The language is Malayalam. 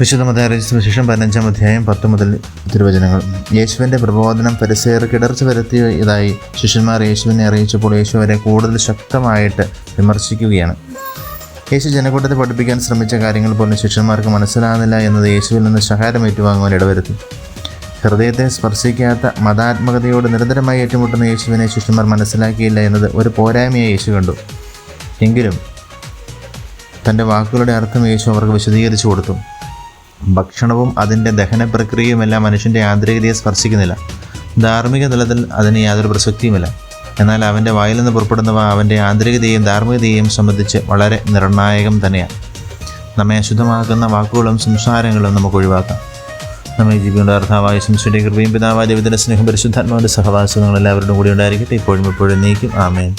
വിശുദ്ധമതായ ശേഷം പതിനഞ്ചാം അധ്യായം പത്ത് മുതൽ തിരുവചനങ്ങൾ. യേശുവിന്റെ പ്രബോധനം പരിസേർ കിടർച്ച വരുത്തിയതായി ശിഷ്യന്മാർ യേശുവിനെ അറിയിച്ചപ്പോൾ യേശു അവരെ കൂടുതൽ ശക്തമായിട്ട് വിമർശിക്കുകയാണ്. യേശു ജനക്കൂട്ടത്തെ പഠിപ്പിക്കാൻ ശ്രമിച്ച കാര്യങ്ങൾ പോലും ശിഷ്യന്മാർക്ക് മനസ്സിലാകുന്നില്ല എന്നത് യേശുവിൽ നിന്ന് സഹായം ഏറ്റുവാങ്ങുവാൻ ഇടവരുത്തി. ഹൃദയത്തെ സ്പർശിക്കാത്ത മതാത്മകതയോട് നിരന്തരമായി ഏറ്റുമുട്ടുന്ന യേശുവിനെ ശിഷ്യന്മാർ മനസ്സിലാക്കിയില്ല എന്നത് ഒരു പോരായ്മയായി യേശു കണ്ടു. എങ്കിലും തന്റെ വാക്കുകളുടെ അർത്ഥം യേശു അവർക്ക് വിശദീകരിച്ചു കൊടുത്തു. ഭക്ഷണവും അതിന്റെ ദഹന പ്രക്രിയയുമെല്ലാം മനുഷ്യന്റെ ആന്തരികതയെ സ്പർശിക്കുന്നില്ല. ധാർമ്മിക തലത്തിൽ അതിന് യാതൊരു പ്രസക്തിയുമില്ല. എന്നാൽ അവന്റെ വായിൽ നിന്ന് പുറപ്പെടുന്നവ അവന്റെ ആന്തരികതയെയും ധാർമ്മികതയെയും സംബന്ധിച്ച് വളരെ നിർണായകം തന്നെയാണ്. നമ്മെ അശുദ്ധമാക്കുന്ന വാക്കുകളും സംസാരങ്ങളും നമുക്ക് ഒഴിവാക്കാം. നമ്മെ ജീവിയുടെ അർത്ഥാവായ ശംസിയുടെ കൃപയും പിതാവായ ദൈവത്തിന്റെ സ്നേഹം പരിശുദ്ധാത്മാവിന്റെ സഹവാസങ്ങൾ എല്ലാവരുടെയും കൂടി ഉണ്ടായിരിക്കട്ടെ. ഇപ്പോഴും ഇപ്പോഴും നീക്കും ആമേൻ.